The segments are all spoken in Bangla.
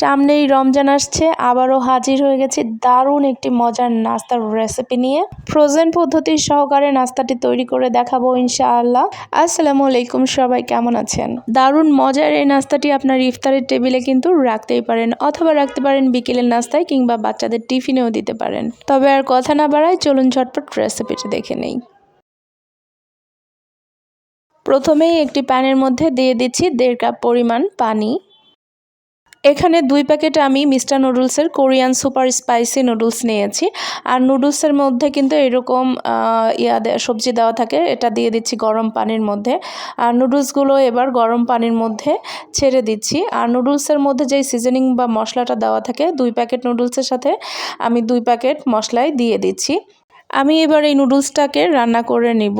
সামনেই রমজান আসছে, আবারও হাজির হয়ে গেছি দারুণ একটি মজার নাস্তার রেসিপি নিয়ে। ফ্রোজেন পদ্ধতির সহকারে নাস্তাটি তৈরি করে দেখাবো ইনশাআল্লাহ। আসসালামু আলাইকুম, সবাই কেমন আছেন? দারুণ মজার এই নাস্তাটি আপনার ইফতারের টেবিলে কিন্তু রাখতেই পারেন, অথবা রাখতে পারেন বিকেলের নাস্তায় কিংবা বাচ্চাদের টিফিনেও দিতে পারেন। তবে আর কথা না বাড়ায় চলুন ঝটপট রেসিপিটি দেখে নেই। প্রথমেই একটি প্যানের মধ্যে দিয়ে দিচ্ছি দেড় কাপ পরিমাণ পানি। এখানে দুই প্যাকেট আমি মিস্টার নুডলসের কোরিয়ান সুপার স্পাইসি নুডলস নিয়েছি। আর নুডলসের মধ্যে কিন্তু এরকম ইয়া সবজি দেওয়া থাকে, এটা দিয়ে দিচ্ছি গরম পানির মধ্যে। আর নুডলসগুলো এবার গরম পানির মধ্যে ছেড়ে দিচ্ছি। আর নুডলসের মধ্যে যেই সিজনিং বা মশলাটা দেওয়া থাকে, দুই প্যাকেট নুডলসের সাথে আমি দুই প্যাকেট মশলাই দিয়ে দিচ্ছি। আমি এবার এই নুডলসটাকে রান্না করে নিব।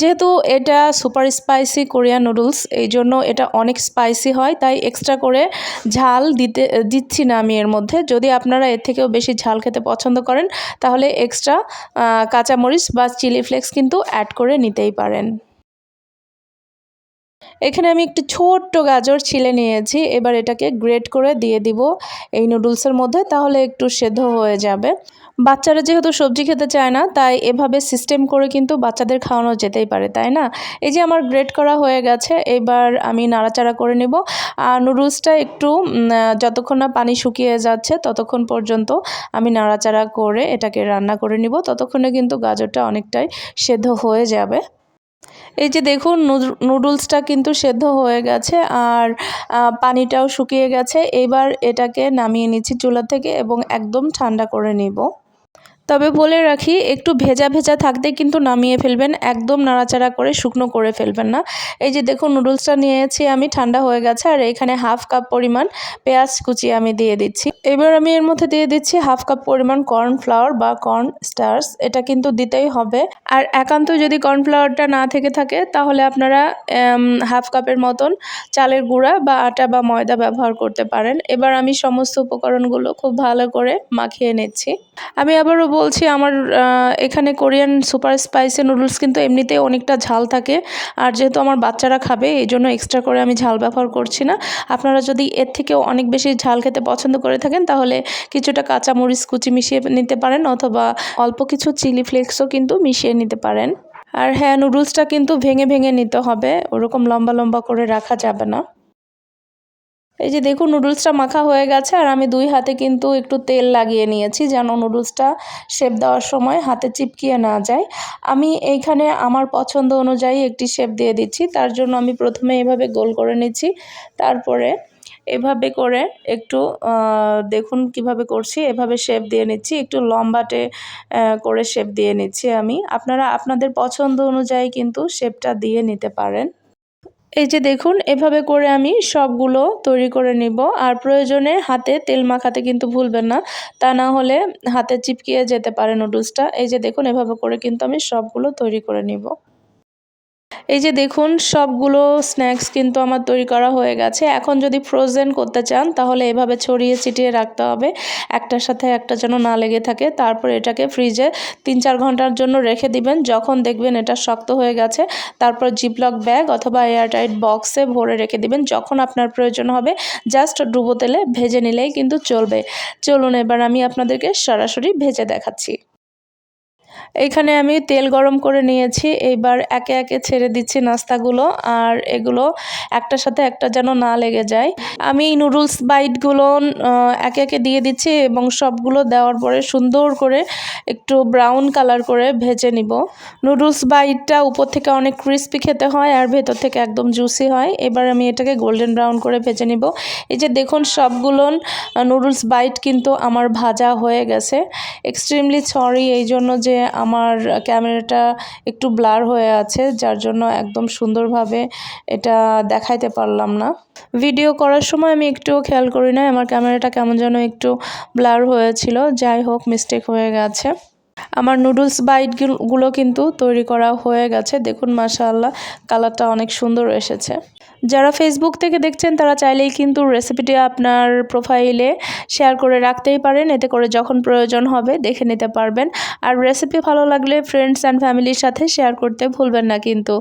যেহেতু এটা সুপার স্পাইসি কোরিয়ান নুডলস এই জন্য এটা অনেক স্পাইসি হয়, তাই এক্সট্রা করে ঝাল দিতে, দিচ্ছি না আমি এর মধ্যে। যদি আপনারা এর থেকেও বেশি ঝাল খেতে পছন্দ করেন, তাহলে এক্সট্রা কাঁচামরিচ বা চিলি ফ্লেক্স কিন্তু অ্যাড করে নিতেই পারেন। এখানে আমি একটু ছোট্ট গাজর ছিলে নিয়েছি। এবার এটাকে গ্রেট করে দিয়ে দিব এই নুডলসের মধ্যে, তাহলে একটু সেদ্ধ হয়ে যাবে। বাচ্চারা যেহেতু সবজি খেতে চায় না, তাই এভাবে সিস্টেম করে কিন্তু বাচ্চাদের খাওয়ানো যেতেই পারে, তাই না? এই যে আমার গ্রেট করা হয়ে গেছে, এবার আমি নাড়াচাড়া করে নেব। আর নুডলসটা একটু যতক্ষণ না পানি শুকিয়ে যাচ্ছে, ততক্ষণ পর্যন্ত আমি নাড়াচাড়া করে এটাকে রান্না করে নিব। ততক্ষণে কিন্তু গাজরটা অনেকটাই সেদ্ধ হয়ে যাবে। এই যে দেখুন নুডলসটা কিন্তু সেদ্ধ হয়ে গেছে আর পানিটাও শুকিয়ে গেছে। এবার এটাকে নামিয়ে নিচ্ছি চুলা থেকে এবং একদম ঠান্ডা করে নিব। তবে বলে রাখি, একটু ভেজা ভেজা থাকতে কিন্তু নামিয়ে ফেলবেন, একদম নাড়াচাড়া করে শুকনো করে ফেলবেন না। এই যে দেখুন নুডলসটা নিয়েছি আমি, ঠান্ডা হয়ে গেছে, আর এখানে হাফ কাপ পরিমাণ পেঁয়াজ কুচি আমি দিয়ে দিচ্ছি। এবার আমি এর মধ্যে দিয়ে দিচ্ছি হাফ কাপ পরিমাণ কর্নফ্লাওয়ার বা কর্ন স্টার্স এটা কিন্তু দিতেই হবে। আর একান্ত যদি কর্নফ্লাওয়ারটা না থেকে থাকে, তাহলে আপনারা হাফ কাপের মতন চালের গুঁড়া বা আটা বা ময়দা ব্যবহার করতে পারেন। এবার আমি সমস্ত উপকরণগুলো খুব ভালো করে মাখিয়ে নিচ্ছি। আমি আবারও বলছি, আমার এখানে কোরিয়ান সুপার স্পাইসি নুডলস কিন্তু এমনিতেই অনেকটা ঝাল থাকে। আর যেহেতু আমার বাচ্চারা খাবে, এই জন্য এক্সট্রা করে আমি ঝাল ব্যবহার করছি না। আপনারা যদি এর থেকেও অনেক বেশি ঝাল খেতে পছন্দ করে থাকেন, তাহলে কিছুটা কাঁচা মরিচ কুচি মিশিয়ে নিতে পারেন, অথবা অল্প কিছু চিলি ফ্লেক্সও কিন্তু মিশিয়ে নিতে পারেন। আর হ্যাঁ নুডলসটা কিন্তু ভেঙে ভেঙে নিতে হবে, ওরকম লম্বা লম্বা করে রাখা যাবে না। এই যে দেখুন নুডলসটা মাখা হয়ে গেছে আর আমি দুই হাতে কিন্তু একটু তেল লাগিয়ে নিয়েছি যেন নুডলসটা শেপ দেওয়ার সময় হাতে চিপকিয়ে না যায়। আমি এইখানে আমার পছন্দ অনুযায়ী একটি শেপ দিয়ে দিচ্ছি। তার জন্য আমি প্রথমে এভাবে গোল করে নিচ্ছি। তারপরে এভাবে করে একটু দেখুন কীভাবে করছি। এভাবে শেপ দিয়ে নিচ্ছি। একটু লম্বাটে করে শেপ দিয়ে নিচ্ছি আমি। আপনারা আপনাদের পছন্দ অনুযায়ী কিন্তু শেপটা দিয়ে নিতে পারেন। এই যে দেখুন, এভাবে করে আমি সবগুলো তৈরি করে নিব। আর প্রয়োজনে হাতে তেল মাখাতে কিন্তু ভুলবেন না। তা না হলে হাতে চিপকিয়ে যেতে পারে নুডলসটা এই যে দেখুন, এভাবে করে কিন্তু আমি সবগুলো তৈরি করে নিব। এই যে দেখুন, সবগুলো স্ন্যাক্স কিন্তু আমার তৈরি করা হয়ে গেছে। এখন যদি ফ্রোজেন করতে চান, তাহলে এভাবে ছড়িয়ে ছিটিয়ে রাখতে হবে। একটার সাথে একটা যেন না লেগে থাকে, তারপর এটাকে ফ্রিজে তিন চার ঘণ্টার জন্য রেখে দিবেন। যখন দেখবেন এটা শক্ত হয়ে গেছে, তারপর জিপলক ব্যাগ অথবা এয়ারটাইট বক্সে ভরে রেখে দিবেন। যখন আপনার প্রয়োজন হবে জাস্ট ডুবো তেলে ভেজে নিলেই কিন্তু চলবে। চলুন এবার আমি আপনাদেরকে সরাসরি ভেজে দেখাচ্ছি। এখানে আমি তেল গরম করে নিয়েছি। এইবার একে একে ছেড়ে দিচ্ছি নাস্তাগুলো আর এগুলো একটার সাথে একটা যেন না লেগে যায়। আমি নুডলস বাইটগুলো একে একে দিয়ে দিচ্ছি এবং সবগুলো দেওয়ার পরে সুন্দর করে একটু ব্রাউন কালার করে ভেজে নিব। নুডলস বাইটটা উপর থেকে অনেক ক্রিস্পি খেতে হয় আর ভেতর থেকে একদম জুসি হয়। এবার আমি এটাকে গোল্ডেন ব্রাউন করে ভেজে নিব। এই যে দেখুন সবগুলো নুডলস বাইট কিন্তু আমার ভাজা হয়ে গেছে। এক্সট্রিমলি সরি এই জন্য যে আমার ক্যামেরাটা একটু ব্লার হয়ে আছে, যার জন্য একদম সুন্দরভাবে এটা দেখাইতে পারলাম না। ভিডিও করার সময় আমি একটুও খেয়াল করি না আমার ক্যামেরাটা কেমন যেন একটু ব্লার হয়েছিল। যাই হোক মিস্টেক হয়ে গেছে। আমার নুডলস বাইটগুলো কিন্তু তৈরি করা হয়ে গেছে। দেখুন, মাশাআল্লাহ কালারটা অনেক সুন্দর এসেছে। যারা ফেসবুক থেকে দেখছেন, তারা চাইলেই কিন্তু রেসিপিটি আপনার প্রোফাইলে শেয়ার করে রাখতেই পারেন। এতে করে যখন প্রয়োজন হবে, দেখে নিতে পারবেন। আর রেসিপি ভালো লাগলে ফ্রেন্ডস অ্যান্ড ফ্যামিলির সাথে শেয়ার করতে ভুলবেন না কিন্তু।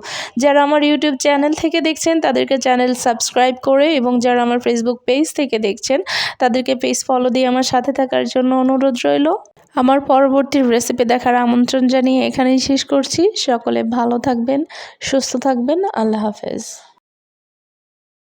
যারা আমার ইউটিউব চ্যানেল থেকে দেখছেন, তাদেরকে চ্যানেল সাবস্ক্রাইব করে এবং যারা আমার ফেসবুক পেজ থেকে দেখছেন, তাদেরকে পেজ ফলো দিয়ে আমার সাথে থাকার জন্য অনুরোধ রইল। আমার পরবর্তী রেসিপি দেখার আমন্ত্রণ জানিয়ে এখানেই শেষ করছি। সকলে ভালো থাকবেন, সুস্থ থাকবেন। আল্লাহ হাফেজ।